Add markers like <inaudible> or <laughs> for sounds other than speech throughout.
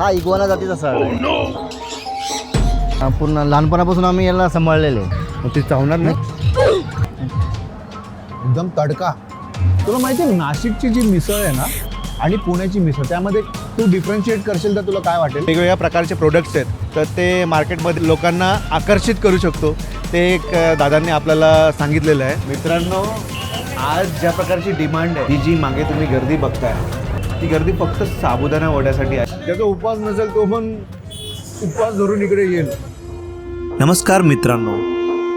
हा इगवाना जातीचा सर पूर्ण लहानपणापासून आम्ही याला सांभाळलेले. मग ते चावणार नाही? एकदम तडका. तुला माहिती आहे नाशिकची जी मिसळ आहे ना आणि पुण्याची मिसळ त्यामध्ये तू डिफरन्शिएट करशील तर तुला काय वाटेल? वेगवेगळ्या प्रकारचे प्रोडक्ट्स आहेत तर ते मार्केटमध्ये लोकांना आकर्षित करू शकतो. ते एक दादांनी आपल्याला सांगितलेलं आहे. मित्रांनो आज ज्या प्रकारची डिमांड आहे ही जी मागे तुम्ही गर्दी बघताय ती गर्दी फक्त साबुदाणा वड्यासाठी आहे. ज्याचा उपवास नसेल तो पण उपवास धरून इकडे येईल. नमस्कार मित्रांनो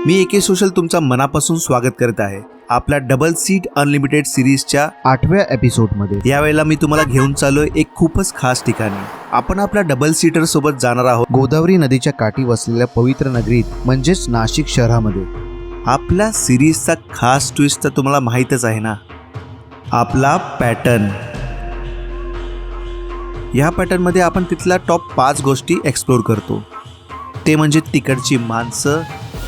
मी एके सोशल तुमचा मनापासून स्वागत करत आहे आपल्या डबल सीट अनलिमिटेड सिरीजच्या आठव्या एपिसोडमध्ये. यावेळेला मी तुम्हाला घेऊन चाललोय एक खूपच खास ठिकाणी. आपण आपल्या डबल सीटर सोबत जाणार आहोत गोदावरी नदीच्या काठी वसलेल्या पवित्र नगरीत म्हणजेच नाशिक शहरामध्ये. आपल्या सिरीजचा खास ट्विस्ट तर तुम्हाला माहीतच आहे ना? आपला पॅटर्न ह्या पॅटर्नमध्ये आपण तिथल्या टॉप पाच गोष्टी एक्सप्लोर करतो. ते म्हणजे तिकडची माणसं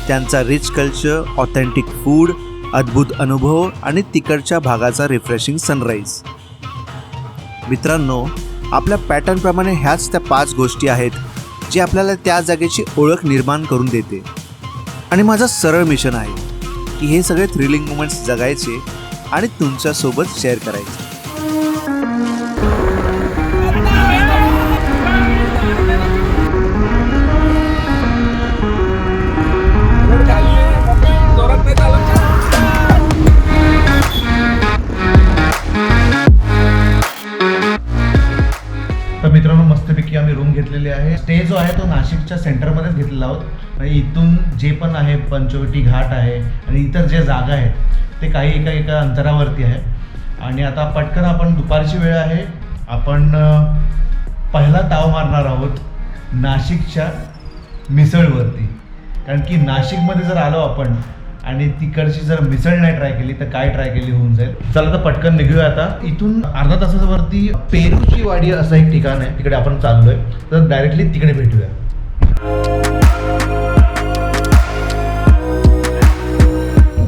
त्यांचा रिच कल्चर ऑथेंटिक फूड अद्भुत अनुभव आणि तिकडच्या भागाचा रिफ्रेशिंग सनराईज मित्रांनो आपल्या पॅटर्नप्रमाणे ह्याच त्या पाच गोष्टी आहेत जी आपल्याला त्या जागेची ओळख निर्माण करून देते. आणि माझं सरळ मिशन आहे की हे सगळे थ्रिलिंग मुमेंट्स जगायचे आणि तुमच्यासोबत शेअर करायचे. तर मित्रांनो मस्तपैकी आम्ही रूम घेतलेली आहे. स्टे जो आहे तो नाशिकच्या सेंटरमध्येच घेतलेला आहोत. म्हणजे इथून जे पण आहे पंचवटी घाट आहे आणि इतर जे जागा आहेत ते काही एका एका अंतरावरती आहे. आणि आता पटकन आपण दुपारची वेळ आहे. आपण पहिला ताव मारणार आहोत नाशिकच्या मिसळवरती. कारण की नाशिकमध्ये जर आलो आपण आणि तिकडची जर मिसळ नाही ट्राय केली तर काय ट्राय केली होऊन जाईल? चला तर पटकन निघूया आता. इथून अर्धा तासावरती वरती पेरूची वाडी असं एक ठिकाण आहे. तिकडे आपण चाललोय. तर डायरेक्टली तिकडे भेटूया.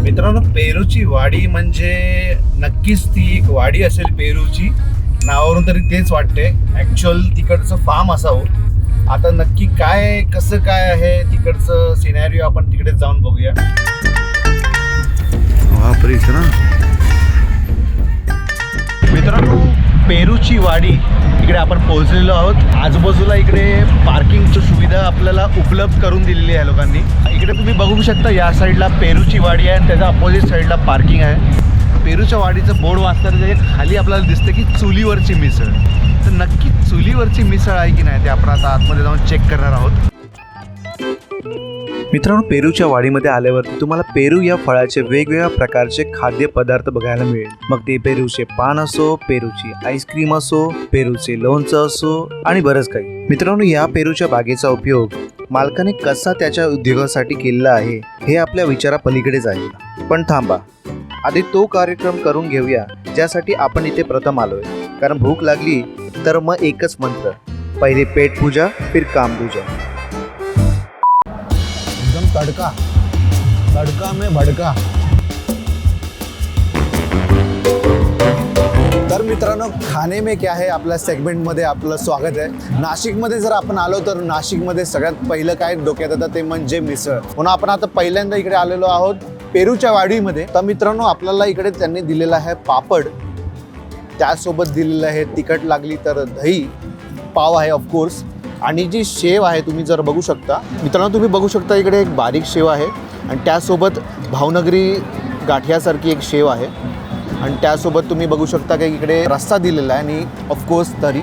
मित्रांनो पेरूची वाडी म्हणजे नक्कीच ती एक वाडी असेल पेरूची. नावावरून तरी तेच वाटते. ॲक्च्युअल तिकडचं फार्म असावं. आता नक्की काय कसं काय आहे तिकडचं सिनॅरिओ आपण तिकडे जाऊन बघूया. इथं ना. मित्रांनो पेरूची वाडी इकडे आपण पोहोचलेलो आहोत. आजूबाजूला इकडे पार्किंगची सुविधा आपल्याला उपलब्ध करून दिलेली आहे लोकांनी. इकडे तुम्ही बघू शकता या साईडला पेरूची वाडी आहे आणि त्याच्या अपोजिट साईडला पार्किंग आहे. पेरूच्या वाडीचं बोर्ड वाचताना त्याच्याखाली आपल्याला दिसतं की चुलीवरची मिसळ. तर नक्की चुलीवरची मिसळ आहे की नाही ते आपण आता आतमध्ये जाऊन चेक करणार आहोत. मित्रांनो पेरूच्या वाडीमध्ये आल्यावरती तुम्हाला पेरू या फळाचे वेगवेगळ्या प्रकारचे खाद्यपदार्थ बघायला मिळेल. मग ते पेरूचे पान असो पेरूची आईस्क्रीम असो पेरूचे लोणचं असो आणि बरंच काही. मित्रांनो या पेरूच्या बागेचा उपयोग मालकाने कसा त्याच्या उद्योगासाठी केलेला आहे हे आपल्या विचारापलीकडेच आहे. पण थांबा आधी तो कार्यक्रम करून घेऊया ज्यासाठी आपण इथे प्रथम आलोय. कारण भूक लागली तर मग एकच मंत्र पहिले पेट पूजा फिर काम पूजा. एकदम तडका. तडका में भडका. तर मित्रांनो खाणे में क्या आहे आपल्या सेगमेंटमध्ये आपलं स्वागत आहे. नाशिकमध्ये जर आपण आलो तर नाशिकमध्ये सगळ्यात पहिलं काय डोक्यात येतं ते म्हणजे मिसळ. म्हणून आपण आता पहिल्यांदा इकडे आलेलो आहोत पेरूच्या वाडीमध्ये. तर मित्रांनो आपल्याला इकडे त्यांनी दिलेला आहे पापड. त्यासोबत दिलेलं आहे तिखट लागली तर दही. पाव आहे ऑफकोर्स आणि जी शेव आहे तुम्ही जर बघू शकता मित्रांनो तुम्ही बघू शकता इकडे एक बारीक शेव आहे आणि त्यासोबत भावनगरी गाठियासारखी एक शेव आहे. आणि त्यासोबत तुम्ही बघू शकता की इकडे रस्सा दिलेला आहे आणि ऑफकोर्स तरी.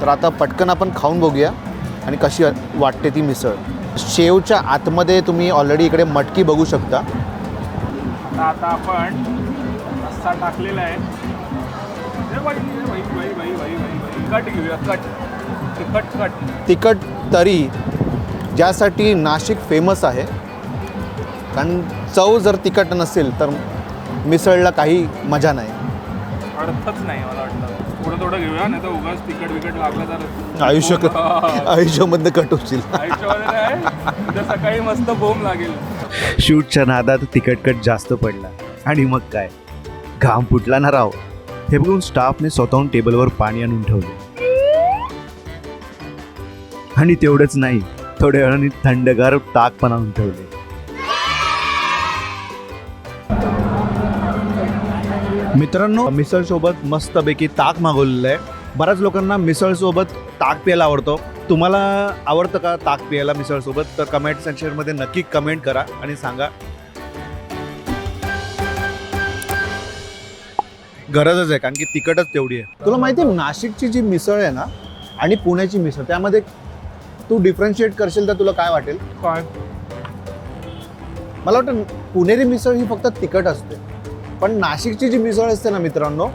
तर आता पटकन आपण खाऊन बघूया आणि कशी वाटते ती मिसळ. शेवच्या आतमध्ये तुम्ही ऑलरेडी इकडे मटकी बघू शकता. आता आपण रस्ता टाकलेला आहे. कट घेऊया कट. कट कट तिखट तरी ज्यासाठी नाशिक फेमस आहे. कारण चव जर तिखट नसेल तर मिसळला काही मजा नाही. अर्थच नाही मला वाटतं. थोडं थोडं घेऊया नाही तर उगाच तिकट विकट लागलं तर आयुष्य आयुष्यामधनं कट होशील. आयुष्यामध्ये नाही उद्या सकाळी मस्त बोंब लागेल. शूटच्या नादात तिकटकट जास्त पडला. आणि मग काय? घाम फुटला ना राव. हे बघून स्टाफने स्वतःहून टेबलवर पाणी आणून ठेवले. आणि तेवढंच नाही थोड्या वेळाने थंडगार ताक पण आणून ठेवले. मित्रांनो मिसळ सोबत मस्तपैकी ताक मागवलेलं आहे. बऱ्याच लोकांना मिसळ सोबत ताक प्यायला आवडतो. तुम्हाला आवडतं का ताक प्यायला मिसळ सोबत तर कमेंट सेक्शनमध्ये नक्की कमेंट करा आणि सांगा. गरजच आहे कारण की तिखटच तेवढी आहे. तुला माहिती आहे नाशिकची जी मिसळ आहे ना आणि पुण्याची मिसळ त्यामध्ये तू डिफरन्शिएट करशील तर तुला काय वाटेल? काय? मला वाटतं पुणेरी मिसळ ही फक्त तिखट असते. पण नाशिकची जी मिसळ असते ना मित्रांनो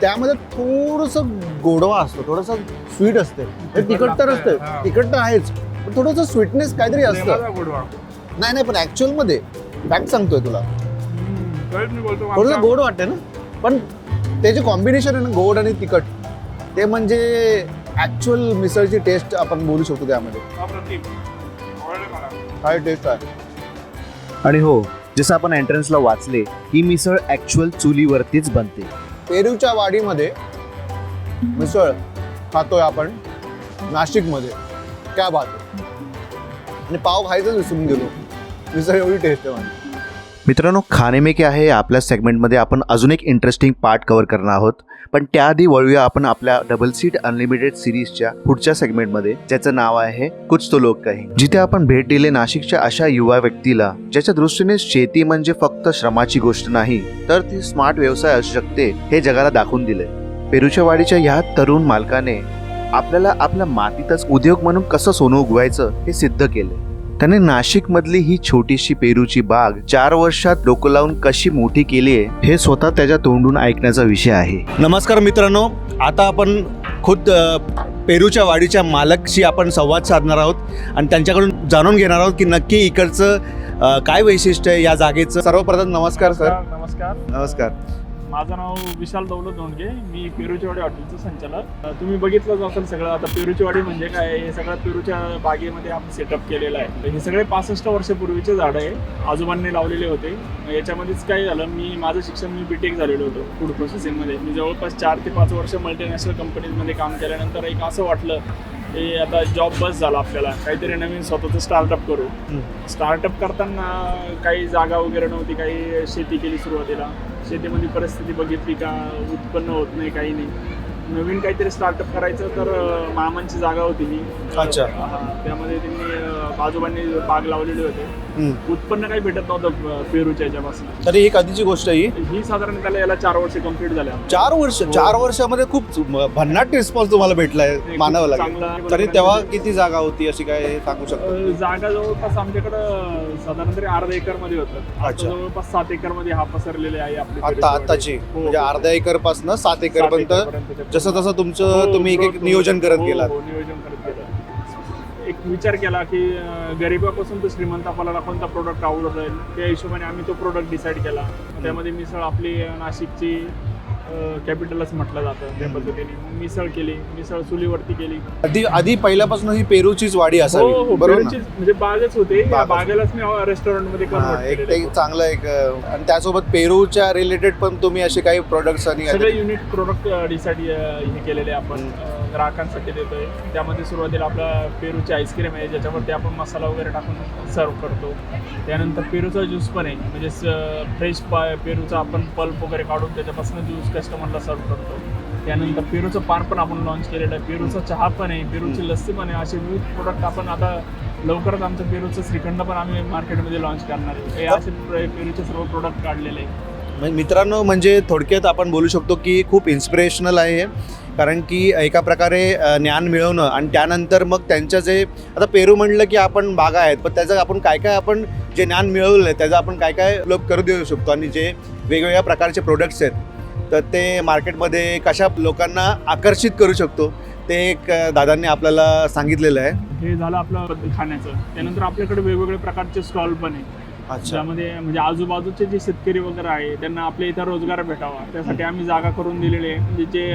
त्यामध्ये थोडंसं गोडवा असतो थोडंसं स्वीट असते. तिखट तर असते. तिखट तर आहेच पण थोडंसं स्वीटनेस काहीतरी असतं. गोडवा. नाही नाही पण ऍक्च्युअलमध्ये फॅक्ट सांगतोय तुला. थोडंसं गोड वाटते ना पण ते जे कॉम्बिनेशन आहे ना गोड आणि तिखट ते म्हणजे ऍक्च्युअल मिसळची टेस्ट आपण बोलू शकतो त्यामध्ये. काय टेस्ट आहे. आणि हो जसं आपण एंट्रन्सला वाचले ही मिसळ ऍक्च्युअल चुलीवरतीच बनते. पेरूच्या वाडीमध्ये मिसळ खातोय आपण नाशिकमध्ये. क्या बात आहे. आणि पाव खायचं विसरून गेलो. मिसळ एवढी टेस्ट आहे मित्रांनो खाने में क्या आहे. आपल्या सेगमेंटमध्ये आपण अजून एक इंटरेस्टिंग पार्ट कव्हर करणार आहोत. पण त्याआधी वळूया आपण आपल्या डबल सीट अनलिमिटेड सिरीजच्या पुढच्या सेगमेंटमध्ये ज्याचं नाव आहे कुछ तो लोक काही. जिथे आपण भेट दिले नाशिकच्या अशा युवा व्यक्तीला ज्याच्या दृष्टीने शेती म्हणजे फक्त श्रमाची गोष्ट नाही तर ती स्मार्ट व्यवसाय असू शकते हे जगाला दाखवून दिले पेरूच्या वाडीच्या ह्या तरुण मालकाने आपल्याला आपल्या मातीतच उद्योग म्हणून कसं सोनं उगवायचं हे सिद्ध केले त्याने नाशिक मधली ही छोटीशी पेरूची बाग चार वर्षात डोकं लावून कशी मोठी केली आहे हे स्वतः त्याच्या तोंडून ऐकण्याचा विषय आहे. नमस्कार मित्रांनो आता आपण खुद पेरूच्या वाडीच्या मालकशी आपण संवाद साधणार आहोत आणि त्यांच्याकडून जाणून घेणार आहोत की नक्की इकडचं काय वैशिष्ट्य आहे या जागेचं. सर्वप्रथम नमस्कार सर. नमस्कार. नमस्कार. माझं नाव विशाल दौलत धोंडगे मी पेरूचीवाडी हॉटेलचं संचालक. तुम्ही बघितलंच असेल सगळं. आता पेरूचीवाडी म्हणजे काय? हे सगळं पेरूच्या बागेमध्ये आपण सेटअप केलेलं आहे. हे सगळे पासष्ट वर्षापूर्वीचे झाडं आहे. आजोबांनी लावलेले होते. याच्यामध्येच काय झालं? मी माझं शिक्षण मी बीटेक झालेलो होतो फूड प्रोसेसिंगमध्ये मी जवळपास चार ते पाच वर्ष मल्टीनॅशनल कंपनीजमध्ये काम केल्यानंतर एक असं वाटलं की आता जॉब बस झाला आपल्याला. काहीतरी नवीन स्वतःचं स्टार्टअप करू. स्टार्टअप करताना काही जागा वगैरे नव्हती. काही शेती केली सुरुवातीला. शेतीमध्ये परिस्थिती बघितली का उत्पन्न होत नाही काही नाही नवीन काहीतरी स्टार्टअप करायचं तर मामांची जागा होती ही अच्छा. हा, त्यामध्ये त्यांनी आजोबांनी बाग लावलेले होते. उत्पन्न काही भेटत नव्हतं पेरूच्या याच्यापासून. तरी ही कधीची गोष्ट आहे ही. ही साधारण त्याला याला चार वर्ष कंप्लीट झाल्या चार वर्ष चार वर्षामध्ये खूप भन्नाट रिस्पॉन्स तुम्हाला भेटलाय मानावं लागेल. तरी तेव्हा किती जागा होती अशी काय हे सांगू शकतो? जागा जवळपास आमच्याकडं साधारण तरी अर्धा एकरमध्ये होतं. अच्छा. जवळपास सात एकरमध्ये हा पसरलेले आहे आपली आता पेरूची. आताची हो, म्हणजे हो. अर्ध्या एकर पासन सात एकर सात पर्यंत एकरपर्यंत ते जसं तसं तुमचं हो, तुम्ही एक एक नियोजन करत हो, गेलात. हो, नियोजन करत गेलं विचार केला की गरिबापासून तर श्रीमंत आपल्याला कोणता प्रोडक्ट आवडत जाईल त्या हिशोबाने आम्ही तो प्रोडक्ट डिसाईड केला. त्यामध्ये मिसळ आपली नाशिकची नाशिकची कॅपिटलच म्हटलं जातं त्या पद्धतीने. मिसळ केली मिसळ चुलीवरती केली. आधी आधी पहिल्यापासून ही पेरूचीच वाडी हो असावी हो बरोबर ना? म्हणजे बागच होते. या बागच. बागेलाच मी रेस्टॉरंटमध्ये हा, convert एक केलेलं चांगलं एक अं, आणि त्यासोबत पेरूच्या रिलेटेड पण तुम्ही असे काही प्रोडक्ट्स आणि सगळे युनिट प्रोडक्ट डिसाईड हे केलेले आपण. अ, ग्राहकांसाठी देतोय. त्यामध्ये सुरुवातीला आपला पेरूची आईस्क्रीम आहे ज्याच्यावरती आपण मसाला वगैरे टाकून सर्व करतो. त्यानंतर पेरूचा ज्यूस पण आहे. म्हणजे फ्रेश पेरूचा आपण पल्प वगैरे काढून त्याच्यापासून ज्यूस कस्टमरला सर्व करतो. त्यानंतर पेरूचं पान पण आपण लॉन्च केलेलं आहे. पेरूचा चहा पण आहे पेरूची लस्सी पण आहे. असे विविध प्रोडक्ट आपण आता लवकरच आमचं पेरूचं श्रीखंड पण आम्ही मार्केटमध्ये लॉन्च करणार आहे. हे असे पेरूचे सर्व प्रोडक्ट काढलेले आहे. म्हणजे मित्रांनो म्हणजे थोडक्यात आपण बोलू शकतो की खूप इन्स्पिरेशनल आहे कारण की एका प्रकारे ज्ञान मिळवणं आणि त्यानंतर मग त्यांचं जे आता पेरू म्हणलं की आपण बागा आहेत पण त्याचं आपण काय काय आपण जे ज्ञान मिळवलं आहे त्याचं आपण काय काय उपलब्ध करू देऊ शकतो आणि जे वेगवेगळ्या प्रकारचे प्रोडक्ट्स आहेत तर ते मार्केटमध्ये कशा लोकांना आकर्षित करू शकतो ते एक दादांनी आपल्याला सांगितलेलं आहे. हे झालं आपलं खाण्याचं. त्यानंतर आपल्याकडे वेगवेगळे प्रकारचे स्टॉल पण आहे अच्छा. ज्यामध्ये म्हणजे आजूबाजूचे जे शेतकरी वगैरे आहे त्यांना आपल्या इथं रोजगार भेटावा. त्यासाठी आम्ही जागा करून दिलेली आहे. म्हणजे जे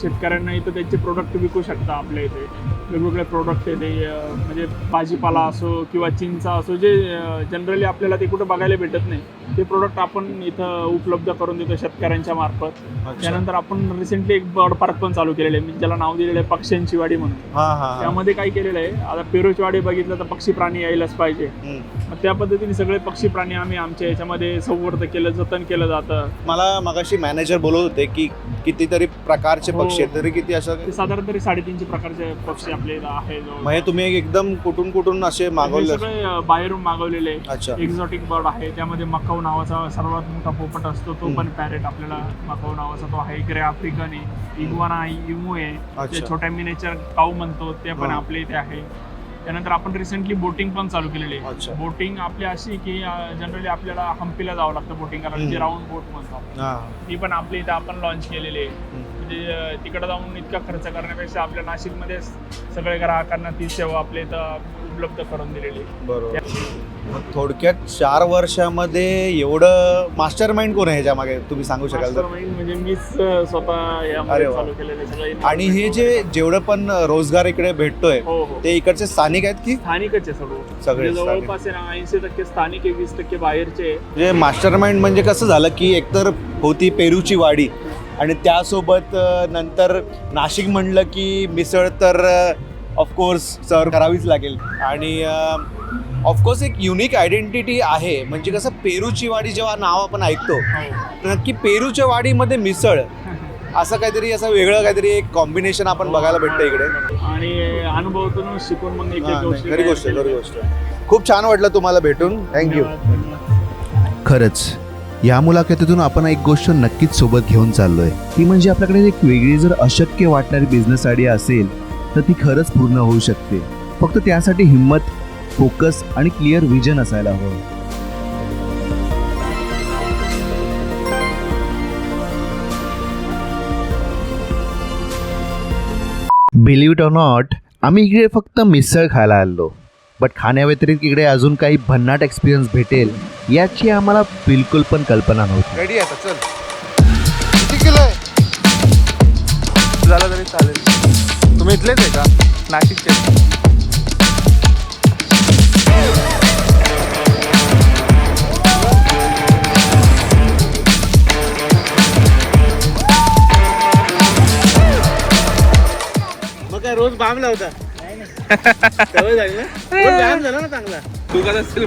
शेतकऱ्यांना इथं त्यांचे प्रोडक्ट विकू शकता आपल्या इथे. वेगवेगळे प्रोडक्ट आहे ते अं, म्हणजे भाजीपाला असो किंवा चिंचा असो जे जनरली आपल्याला ते कुठं बघायला भेटत नाही ते प्रोडक्ट आपण इथं उपलब्ध करून देतो शेतकऱ्यांच्या मार्फत. त्यानंतर आपण रिसेंटली एक बर्ड पार्क पण चालू केलेलं आहे मी ज्याला नाव दिलेलं आहे पक्ष्यांची वाडी म्हणून. हा हा हा. त्यामध्ये काय केलेलं आहे आता पेरूची वाडी बघितलं तर पक्षी प्राणी यायलाच पाहिजे. मग त्या पद्धतीने सगळे पक्षी प्राणी आम्ही आमच्या याच्यामध्ये संवर्ध केलं जतन केलं जातं. मला मगाशी मॅनेजर बोलत होते की कितीतरी प्रकारचे हो. पक्षी आहेत तरी किती असं ते साधारण तरी साडेतीनशे प्रकारचे पक्षी आपले इथं आहे. म्हणजे तुम्ही एकदम कुठून कुठून असे हे मागवले? सगळे अं, बाहेरून मागवलेले. अच्छा. एक्झॉटिक बर्ड आहे. त्यामध्ये मकाऊ नावाचा सर्वात मोठा पोपट असतो. तो हम्म. पण पॅरेट आपल्याला मकाऊ नावाचा तो आहे. ग्रे आफ्रिकन आहे. इग्वाना आहे इमू आहे. अच्छा. जे छोट्या मिनेचर काऊ म्हणतो ते पण हा. आपल्या इथे आहे. त्यानंतर आपण रिसेंटली बोटिंग पण चालू केलेली अच्छा. आहे बोटिंग आपली अशी की जनरली आपल्याला हम्पीला जावं लागतं बोटिंग करायला हम्म. जी राऊंड बोट म्हणतो आपण. हा ती पण आपल्या इथे आपण लॉन्च केलेली आहे म्हणजे अं, तिकडे जाऊन इतका खर्च करण्यापेक्षा आपल्या नाशिकमध्ये सगळे ग्राहकांना ती सेवा आपल्या इथं उपलब्ध करून दिलेली. बरोबर. थोडक्यात चार वर्षामध्ये एवढं मास्टर माइंड कोण आहे ह्याच्या मागे तुम्ही सांगू शकाल तर? म्हणजे मीच स्वतः अरे यामध्ये वा. चालू केलेले सगळे आणि हे जे जेवढं पण रोजगार इकडे भेटतोय हो हो. ते इकडचे स्थानिक आहेत की? स्थानिकच आहे सर्व सगळे म्हणजे जवळपास आहे ना ऐंशी टक्के स्थानिक आहे वीस टक्के बाहेरचे आहे. म्हणजे मास्टर माइंड म्हणजे कसं झालं की एकतर होती पेरूची वाडी आणि त्यासोबत अ, नंतर नाशिक म्हणलं की मिसळ तर ऑफकोर्स सर्व करावीच लागेल आणि ऑफकोर्स एक युनिक आयडेंटिटी आहे म्हणजे कसं पेरूची वाडी जेव्हा नाव आपण ऐकतो हो. तर नक्की पेरूच्या वाडीमध्ये मिसळ असं काहीतरी असं वेगळं काहीतरी एक कॉम्बिनेशन आपण बघायला भेटतं इकडे आणि अनुभवातून शिकून मग एक एक नाही, गोष्टी खरी गोष्ट खरी. गोष्ट. खूप छान वाटलं तुम्हाला भेटून थँक्यू. खरंच या मुलाखतीतून आपण एक गोष्ट नक्कीच सोबत घेऊन चाललोय ती म्हणजे आपल्याकडे एक वेगळी जर अशक्य वाटणारी बिझनेस आयडिया असेल तर ती खरंच पूर्ण होऊ शकते. फक्त त्यासाठी हिंमत फोकस आणि क्लिअर विजन असायला हवं. बिलीव इट ऑर नॉट आम्ही इकडे फक्त मिसळ खायला आलो. बट खाण्याव्यतिरिक्त इकडे अजून काही भन्नाट एक्सपिरियन्स भेटेल याची आम्हाला बिलकुल पण कल्पना नव्हती. रेडी आहे आता चल. किती किलो आहे? झालं तरी चालेल. तुम्ही इथलेच आहे का? नाशिकचे. मग काय रोज बाम लावता?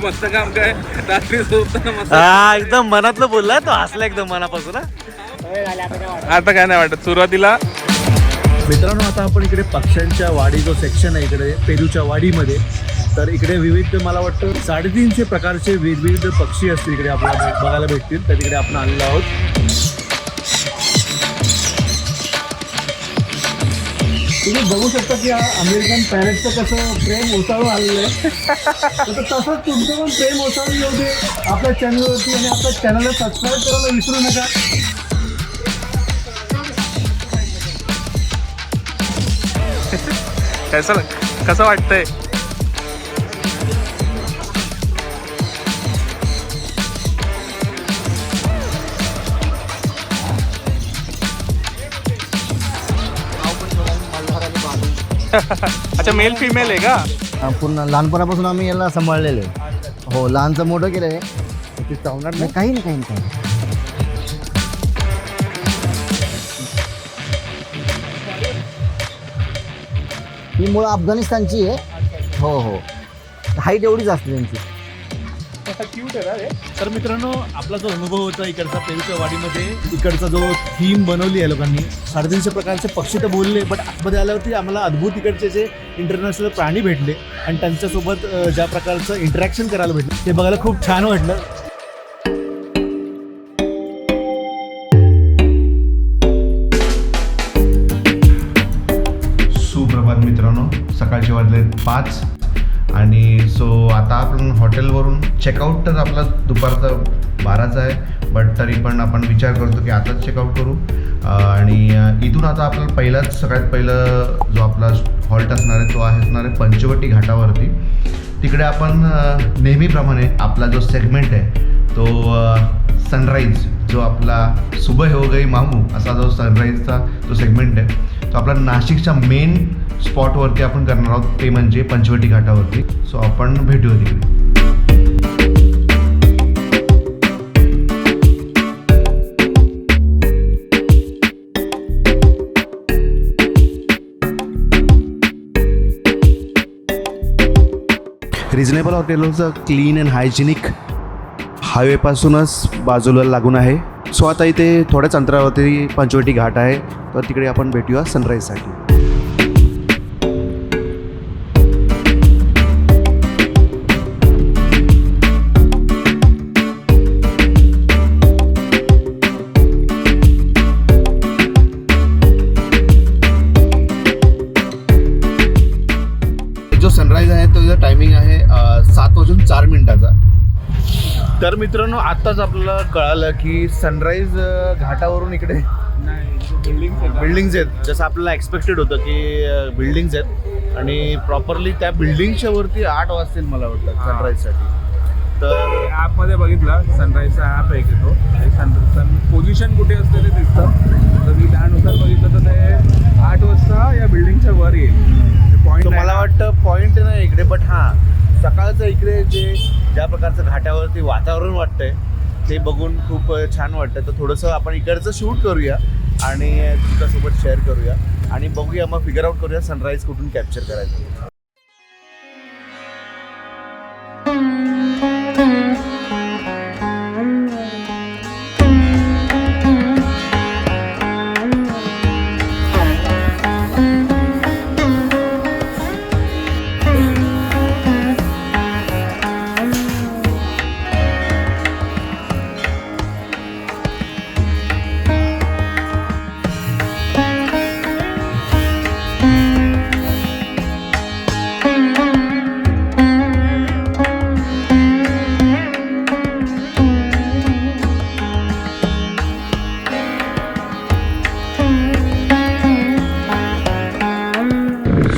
मस्त काम काय रात्री झोपताना मस्त. हा एकदम मनातलं बोलला तो हसला एकदम मनापासून. आता काय नाही वाटत. सुरुवातीला मित्रांनो आता आपण इकडे पक्ष्यांच्या वाडी जो सेक्शन आहे इकडे पेरूच्या वाडीमध्ये तर इकडे विविध मला वाटतं साडेतीनशे प्रकारचे विविध पक्षी असतील इकडे आपल्याला बघायला भेटतील. तर तिकडे आपण आणलो आहोत. तुम्ही बघू शकता की हा अमेरिकन पॅरेटचं कसं प्रेम ओसाळून आलेलं आहे. तर तसंच तुमचं पण प्रेम ओसाळून येऊ दे. आपल्या चॅनलवरती आणि आपल्या चॅनलला सबस्क्राईब करायला विसरू नका. कसं कसं वाटतंय? अच्छा मेल फिमेल आहे का? हा, पूर्ण लहानपणापासून आम्ही याला सांभाळलेले हो लहानचं मोठं केलं आहे काही नाही काही नाही काही ही मुळं अफगाणिस्तानची आहे. हो हो. हाईट एवढीच असते त्यांची. क्यूट आहे ना रे. तर मित्रांनो आपला जो अनुभव होता इकडचा पेरूच्या वाडीमध्ये इकडचा जो थीम बनवली आहे लोकांनी साडेतीनशे प्रकारचे पक्षी तर बोलले बट आतमध्ये आल्यावरती आम्हाला अद्भुत इकडचे जे इंटरनॅशनल प्राणी भेटले आणि त्यांच्यासोबत अ, ज्या प्रकारचं इंटरॅक्शन करायला भेटलं ते बघायला खूप छान वाटलं. पाच. आणि सो आता आपण हॉटेलवरून चेकआउट तर आपला दुपारचा बाराचा आहे बट तरी पण आपण विचार करतो की आताच चेकआउट करू. आणि इथून आता आपल्याला पहिलाच सगळ्यात पहिलं जो आपला हॉल्ट असणार आहे तो आहे असणार आहे पंचवटी घाटावरती. तिकडे आपण नेहमीप्रमाणे आपला जो सेगमेंट आहे तो सनराईज जो आपला सुबह हो गई मामू असा जो सनराईजचा जो सेगमेंट आहे तो आपला नाशिकच्या मेन स्पॉटवरती आपण करणार आहोत ते म्हणजे पंचवटी घाटावरती. सो आपण भेटूया तिकडे. रिजनेबल हॉटेलचं क्लीन अँड हायजेनिक हायवेपासूनच बाजूला लागून आहे. सो आता इथे थोड्याच अंतरावरती पंचवटी घाट आहे. तर तिकडे आपण भेटूया सनराईजसाठी तर मित्रांनो आत्ताच आपल्याला कळालं की सनराईज घाटावरून इकडे बिल्डिंग्स आहेत. जसं आपल्याला एक्सपेक्टेड होतं की बिल्डिंग्स आहेत. आणि प्रॉपरली त्या बिल्डिंगच्या वरती आठ वाजतील मला वाटतं सनराईजसाठी तर ॲपमध्ये बघितलं सनराईजचा ॲप आहे की तो सन सन पोझिशन कुठे असते ते दिसतं. तर मी त्यानुसार बघितलं तर ते आठ वाजता या बिल्डिंगच्या वर येईल. पॉईंट मला वाटतं पॉईंट नाही इकडे बट हां. सकाळचं इकडे जे ज्या प्रकारचं घाटावरती वातावरण वाटतंय ते बघून खूप छान वाटतं. तर थोडंसं आपण इकडचं शूट करूया आणि तुमच्यासोबत शेअर करूया. आणि बघूया मग फिगर आउट करूया सनराईज कुठून कॅप्चर करायचं.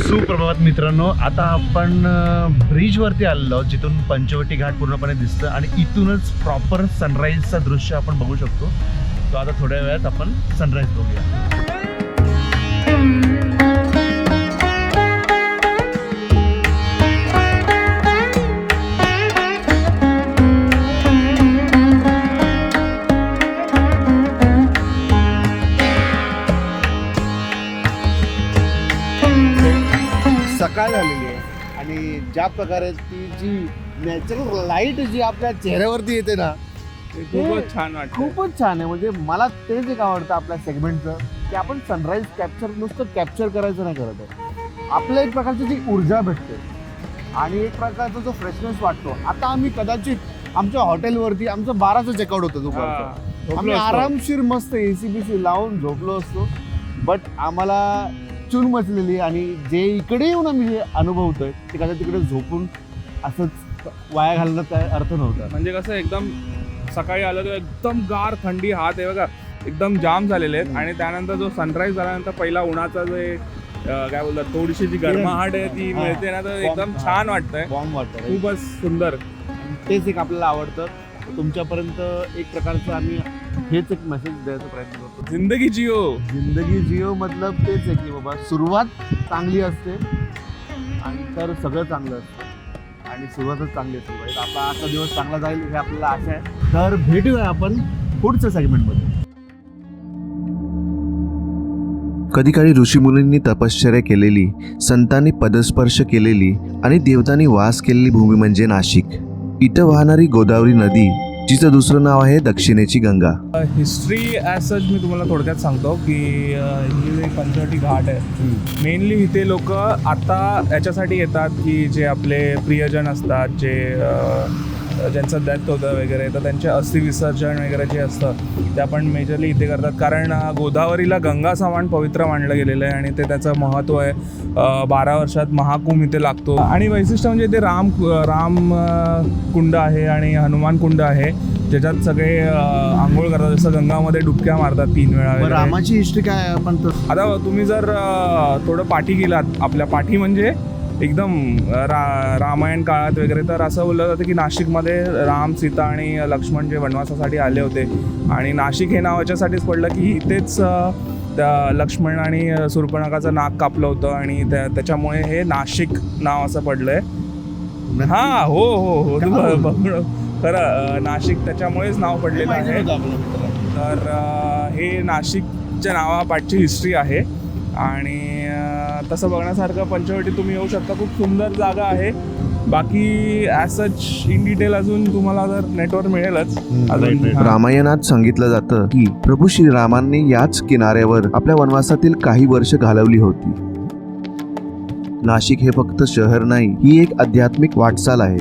सुप्रभात मित्रांनो आता आपण ब्रिजवरती आलेलो आहोत जिथून पंचवटी घाट पूर्णपणे दिसतं आणि इथूनच प्रॉपर सनराईजचं दृश्य आपण बघू शकतो. तो आता थोड्या वेळात आपण सनराईज बघूया. ज्या प्रकारे ती जी नॅचरल लाइट जी आपल्या चेहऱ्यावरती येते ना ते खूपच छान वाटतं खूपच छान आहे. म्हणजे मला तेच एक आवडतं आपल्या सेगमेंटचं की आपण सनराईज कॅप्चर नुसतं कॅप्चर करायचं नाही करत आहे. आपल्या एक प्रकारची जी ऊर्जा भेटते. आणि एक प्रकारचा जो फ्रेशनेस वाटतो. आता आम्ही कदाचित आमच्या हॉटेलवरती आमचं बाराचं चेकआउट होतं दुपारचं. आम्ही. आरामशीर मस्त ए सी बी सी लावून झोपलो असतो. बट आम्हाला चून मचलेली आणि जे इकडे येऊन आम्ही जे अनुभवतोय ते कदाचित तिकडे झोपून असंच वाया घालण्यात काय अर्थ नव्हता. म्हणजे कसं एकदम सकाळी आलं तर एकदम गार थंडी हात आहे बघा एकदम जाम झालेले आहेत. आणि त्यानंतर जो सनराईज झाल्यानंतर पहिला उन्हाचा जे काय बोलतात थोडीशी जी गरमाहट आहे ती. मिळते ना तर एकदम. छान वाटतंय. बॉम्ब वाटतं खूपच सुंदर. तेच एक आपल्याला आवडतं. तुमच्यापर्यंत एक प्रकारचं आम्ही हेच एक मेसेज द्यायचा प्रयत्न जिंदगी जिओ. जिंदगी जिओ मतलब तेच आहे की बाबा सुरुवात चांगली असते आणि तर सगळं चांगलं असतं. आणि सुरुवातच चांगली असते. पाहिजे आपला आजचा दिवस चांगला जाईल हे आपल्याला आशा आहे. तर भेटूया आपण पुढच्या सेगमेंटमध्ये कधी काळी ऋषीमुनींनी तपश्चर्या केलेली संतांनी पदस्पर्श केलेली आणि देवतांनी वास केलेली भूमी म्हणजे नाशिक. इथं वाहणारी गोदावरी नदी जिचं दुसरं नाव आहे दक्षिणेची गंगा. हिस्ट्री ॲज सच मी तुम्हाला थोडक्यात सांगतो की ही जी पंचवटी घाट आहे मेनली इथे लोक आता याच्यासाठी येतात की जे आपले प्रियजन असतात जे ज्यांचं डेथ होतं वगैरे तर त्यांचे अस्थि विसर्जन वगैरे जे असतं ते आपण मेजरली इथे करतात कारण गोदावरीला गंगा समान पवित्र मानलं गेलेलं आहे आणि ते त्याचं महत्त्व आहे बारा वर्षात महाकुंभ इथे लागतो आणि वैशिष्ट्य म्हणजे इथे राम राम कुंड आहे आणि हनुमान कुंड आहे ज्याच्यात सगळे आंघोळ करतात जसं गंगामध्ये डुबक्या मारतात तीन वेळा. रामाची हिस्ट्री काय? आपण आता तुम्ही जर थोडं पाठी गेलात आपल्या पाठी म्हणजे एकदम रा रामायण काळात वगैरे तर असं बोललं जातं की नाशिकमध्ये राम सीता आणि लक्ष्मण जे वनवासासाठी आले होते आणि नाशिक हे नाव याच्यासाठीच पडलं की इथेच त्या लक्ष्मण आणि सुर्पणखाचं नाक कापलं होतं आणि त्या त्याच्यामुळे हे नाशिक नाव असं पडलं आहे हां हो हो हो खरं नाशिक त्याच्यामुळेच नाव पडलेलं आहे. तर हे नाशिकच्या नावापाठची हिस्ट्री आहे आणि तसं बघण्यासारखं पंचवटी तुम्ही येऊ शकता. खूप सुंदर जागा आहे. बाकी ॲज सच इन डिटेल अजून तुम्हाला जर नेटवर्क मिळेलच अजून. रामायणात सांगितलं जातं की प्रभू श्रीरामांनी याच किनाऱ्यावर आपल्या वनवासातील काही वर्ष घालवली होती. नाशिक हे फक्त शहर नाही ही एक आध्यात्मिक वाटचाल आहे.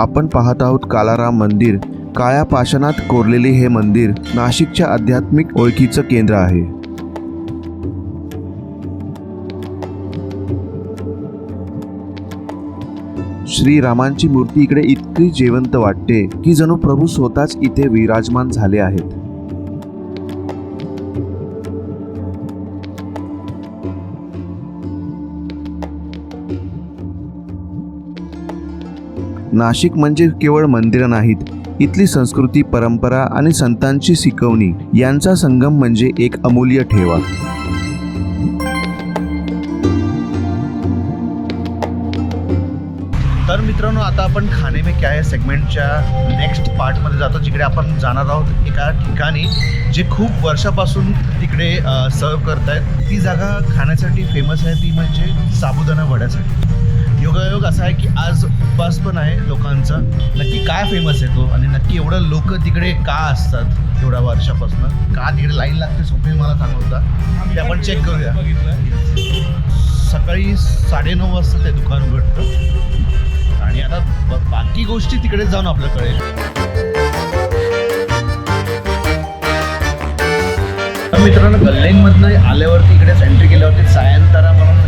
आपण पाहत आहोत कालाराम मंदिर काळ्या पाषाणात कोरलेले हे मंदिर नाशिकच्या आध्यात्मिक ओळखीचं केंद्र आहे. श्रीरामांची मूर्ती इकडे इतकी जेवंत वाटते की जणू प्रभू स्वतःच इथे विराजमान झाले आहेत. नाशिक म्हणजे केवळ मंदिरं नाहीत इथली संस्कृती परंपरा आणि संतांची शिकवणी यांचा संगम म्हणजे एक अमूल्य ठेवा. तर मित्रांनो आता आपण खाणे में क्या है सेगमेंटच्या नेक्स्ट पार्टमध्ये जातो जिकडे आपण जाणार आहोत एका ठिकाणी जे खूप वर्षापासून तिकडे सर्व करतायत. ती जागा खाण्यासाठी फेमस आहे ती म्हणजे साबुदाणा वड्यासाठी. योगायोग असा आहे की आज उपवास पण आहे लोकांचा. नक्की काय फेमस आहे तो? आणि नक्की एवढं लोक तिकडे का असतात एवढ्या वर्षापासून? का तिकडे लाईन लागते सोपे मला सांगत होता ते आपण चेक करूया. सकाळी साडेनऊ वाजता ते दुकान उघडतं. आणि आता ब- बाकी गोष्टी तिकडे जाऊन आपल्याकडे. तर मित्रांनो गल्लेंगमधनं आल्यावरती इकडे एंट्री केल्यावरती सायंतारा म्हणून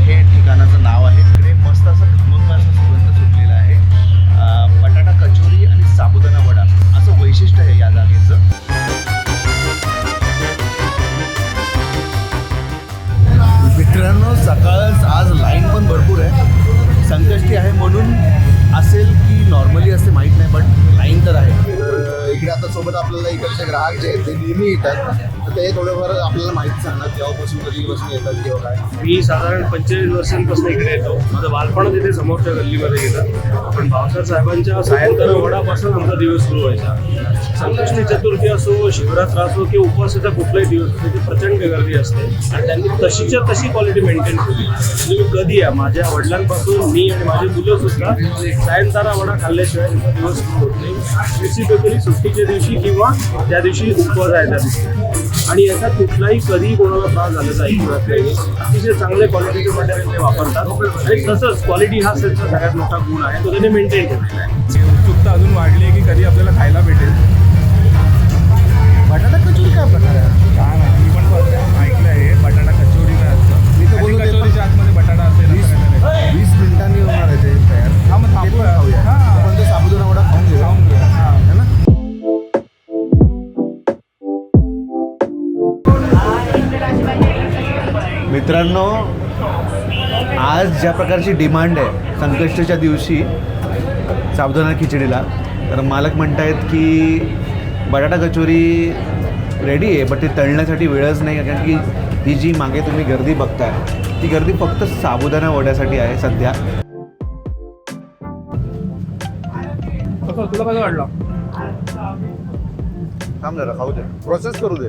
मित्रांनो सकाळच आज लाईन पण भरपूर आहे. संकष्टी आहे म्हणून असेल की नॉर्मली असे माहीत नाही बट लाईन तर आहे. इकडे आता सोबत आपल्याला इकडचे ग्राहक जे आहेत ते नेहमी येतात. तर ते थोडंफार आपल्याला माहिती सांगणार तेव्हापासून कधीपासून येतात किंवा काय. मी साधारण पंचेचाळीस वर्षांपासून इकडे येतो. माझं बालपण तिथे समोरच्या गल्लीमध्ये गेलं. पण भावसार साहेबांच्या सायंकाळ वडापासून आमचा दिवस सुरू व्हायचा. संकष्टी चतुर्थी असो शिवरात्र असो किंवा उपवासाचा कुठलाही दिवस असतो तिथे प्रचंड गर्दी असते. आणि त्यांनी तशीच्या तशी क्वालिटी मेंटेन केली. म्हणजे मी कधी आहे माझ्या वडिलांपासून मी आणि माझी मुलं सुद्धा सायंतारा वडा खाल्ल्याशिवाय दिवस सुरू होत नाही. स्पेसिफिकली सुट्टीच्या दिवशी किंवा त्या दिवशी उपवास आहे त्या दिवशी आणि याचा कुठलाही कधी कोणाला त्रास झाला नाही. अतिशय चांगले क्वालिटीचे मटेरियल ते वापरतात. आणि तसंच क्वालिटी हा त्यांचा सगळ्यात मोठा गुण आहे. तो त्याने मेंटेन केलेला आहे. उत्सुकता अजून वाढली आहे की कधी आपल्याला खायला भेटेल. ज्या प्रकारची डिमांड आहे संकष्टीच्या दिवशी साबुदाणा खिचडीला तर मालक म्हणतायत की बटाटा कचोरी रेडी आहे बट ते तळण्यासाठी वेळच नाही आहे, कारण की ही जी मागे तुम्ही गर्दी बघताय ती गर्दी फक्त साबुदाणा वड्यासाठी आहे सध्या. तुला कसं वाटलं थांब जरा खाऊ दे. प्रोसेस करू दे.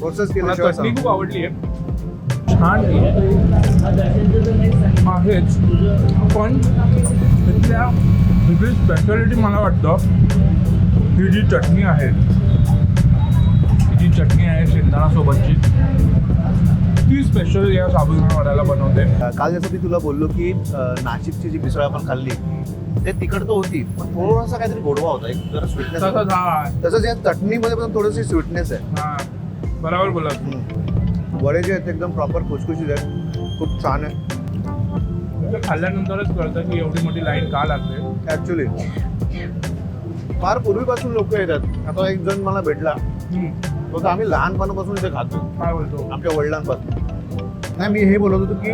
प्रोसेस सांग. खूप आवडली आहे छान आहेच पण तिथल्या तिथली स्पेशालिटी मला वाटतं ही जी चटणी आहे ही जी चटणी आहे शेंगदाणासोबतची ती स्पेशल या साबुदाणा वड्याला बनवते. काल जसं मी तुला बोललो की नाशिकची जी मिसळ आपण खाल्ली ते तिखट तर होती पण थोडासा काहीतरी गोडवा होता एक जरा स्वीटनेस तसंच हा. तसंच या चटणीमध्ये पण थोडीशी स्वीटनेस आहे. हा. बरोबर बोला वडे जे आहेत एकदम प्रॉपर खुशखुशीत आहेत. खूप छान आहे. खाल्ल्यानंतरच कळतं की एवढी मोठी लाईन का लागते. ॲक्च्युली फार पूर्वीपासून लोक येतात. आता एक जण मला भेटला. तो तर आम्ही लहानपणापासून इथे खातो. काय बोलतो? आमच्या वडिलांपासून. नाही मी हे बोलत होतो की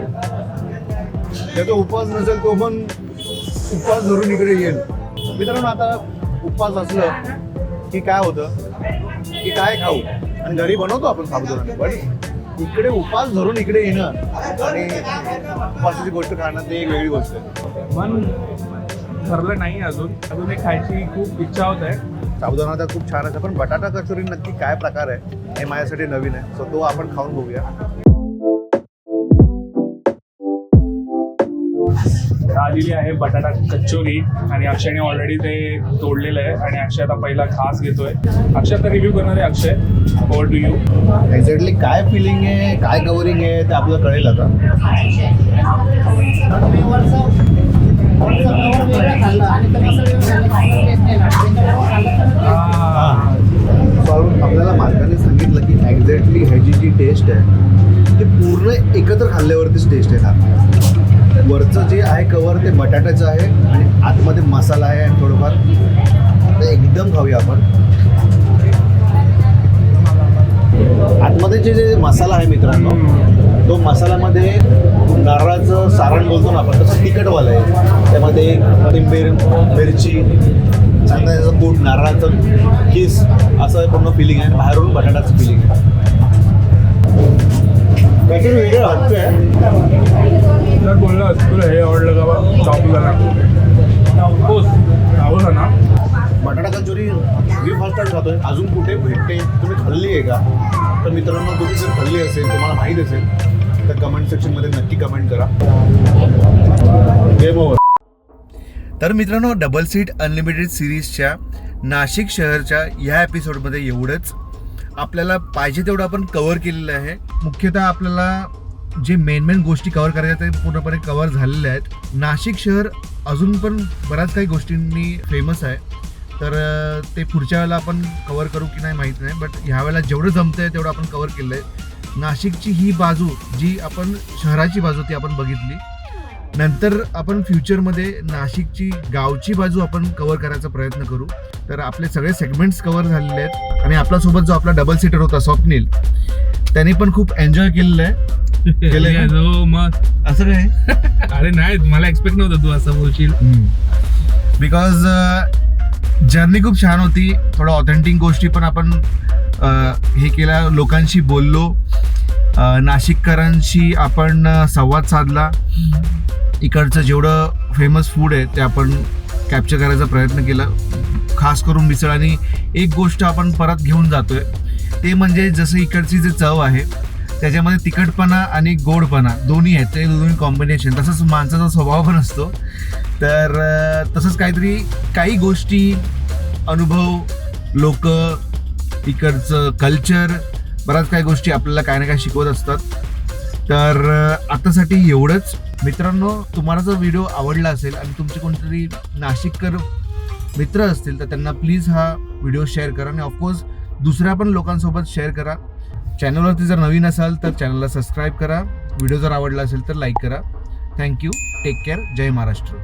त्याचा उपवास नसेल तो पण उपवास धरून इकडे येईल. मित्रांनो आता उपवास असलं की काय होतं? की काय खाऊ? आणि घरी बनवतो आपण साबुदाणा. पण इकडे उपवास धरून इकडे येणं आणि उपवासाची गोष्ट खाणं ते एक वेगळी गोष्ट आहे. मन ठरलं नाही अजून. अजून एक खायची खूप इच्छा होत आहे. साबुदाणा तर खूप छान आहे पण बटाटा कचोरी नक्की काय प्रकार आहे हे माझ्यासाठी नवीन आहे. सो तो आपण खाऊन बघूया. आलेली आहे बटाटा कचोरी. आणि अक्षयने ऑलरेडी ते तोडलेलं आहे. आणि अक्षय आता पहिला घास घेतोय. अक्षय आता रिव्ह्यू करणार आहे Akshay. Over to you exactly काय फिलिंग आहे काय कवरिंग आहे ते आपल्याला कळेल आता. आपल्याला मालकाने सांगितलं की एक्झॅक्टली ह्याची जी टेस्ट आहे ती पूर्ण एकत्र खाल्ल्यावरतीच टेस्ट येणार वरचं जे आहे कवर ते बटाट्याचं आहे आणि आतमध्ये मसाला आहे आणि थोडंफार. ते एकदम खाऊया आपण. आतमध्ये जे जे मसाला आहे मित्रांनो तो मसाल्यामध्ये नारळाचं सारण बोलतो ना आपण तसं तिखटवालं आहे. त्यामध्ये कोथिंबीर मिरची चांगलं त्याचं नारळाचं किस असं पूर्ण फिलिंग आहे बाहेरून बटाट्याचं फिलिंग आहे. काहीतरी वेगळं वाटतंय. जर बोललं तुला हे आवडलं का बा? साबुदाणा ऑफकोर्स साबुदाणा बटाटा कचोरी मी फर्स्ट टाइम खातोय. अजून कुठे भेटते? तुम्ही खाल्ली आहे का? तर मित्रांनो तुम्ही जर खाल्ली असेल तुम्हाला माहीत असेल तर कमेंट सेक्शनमध्ये नक्की कमेंट करा. गेम ओव्हर तर मित्रांनो डबल सीट अनलिमिटेड सिरीजच्या नाशिक शहरच्या ह्या एपिसोडमध्ये एवढंच. आपल्याला पाहिजे तेवढं आपण कव्हर केलेलं आहे. मुख्यतः आपल्याला जे मेन मेन गोष्टी कव्हर करायच्या ते पूर्णपणे कव्हर झालेल्या आहेत. नाशिक शहर अजून पण बऱ्याच काही गोष्टींनी फेमस आहे. तर ते पुढच्या वेळेला आपण कव्हर करू की नाही माहीत नाही बट ह्या वेळेला जेवढं जमतं आहे तेवढं आपण कव्हर केलं आहे नाशिकची ही बाजू जी आपण शहराची बाजू ती आपण बघितली. नंतर आपण फ्युचरमध्ये नाशिकची गावची बाजू आपण कव्हर करायचा प्रयत्न करू. तर आपले सगळे सेगमेंट्स कव्हर झालेले आहेत. आणि आपल्यासोबत जो आपला डबल सीटर होता स्वप्नील त्याने पण खूप एन्जॉय केलेलं आहे? <laughs> हो मग असं काय <laughs> अरे नाही मला एक्सपेक्ट नव्हतं तू असं बोलशील. बिकॉज जर्नी खूप छान होती. थोडं ऑथेंटिक गोष्टी पण आपण हे केल्या. लोकांशी बोललो. नाशिककरांशी आपण संवाद साधला. इकडचं जेवढं फेमस फूड आहे ते आपण कॅप्चर करायचा प्रयत्न केला. खास करून मिसळ आणि एक गोष्ट आपण परत घेऊन जातोय. ते म्हणजे जसं इकडची जे चव आहे त्याच्यामध्ये तिखटपणा आणि गोडपणा दोन्ही आहेत. ते दोन्ही कॉम्बिनेशन तसंच माणसाचा स्वभाव पण असतो. तर तसंच काहीतरी काही गोष्टी अनुभव लोक इकडचं कल्चर बऱ्याच काही गोष्टी आपल्याला काही ना काही शिकवत असतात. तर आत्तासाठी आतासाठी एवढंच. मित्रांनो तुम्हाला जर व्हिडिओ आवडला असेल आणि तुमचे कोणतरी नाशिककर मित्र असतील तर त्यांना प्लीज हा व्हिडिओ शेअर करा आणि ऑफकोर्स दुसऱ्या पण लोकांसोबत शेअर करा. चॅनलवरती जर नवीन असाल तर चॅनलला सबस्क्राईब करा. व्हिडिओ जर आवडला असेल तर लाईक करा. थँक्यू टेक केअर जय महाराष्ट्र.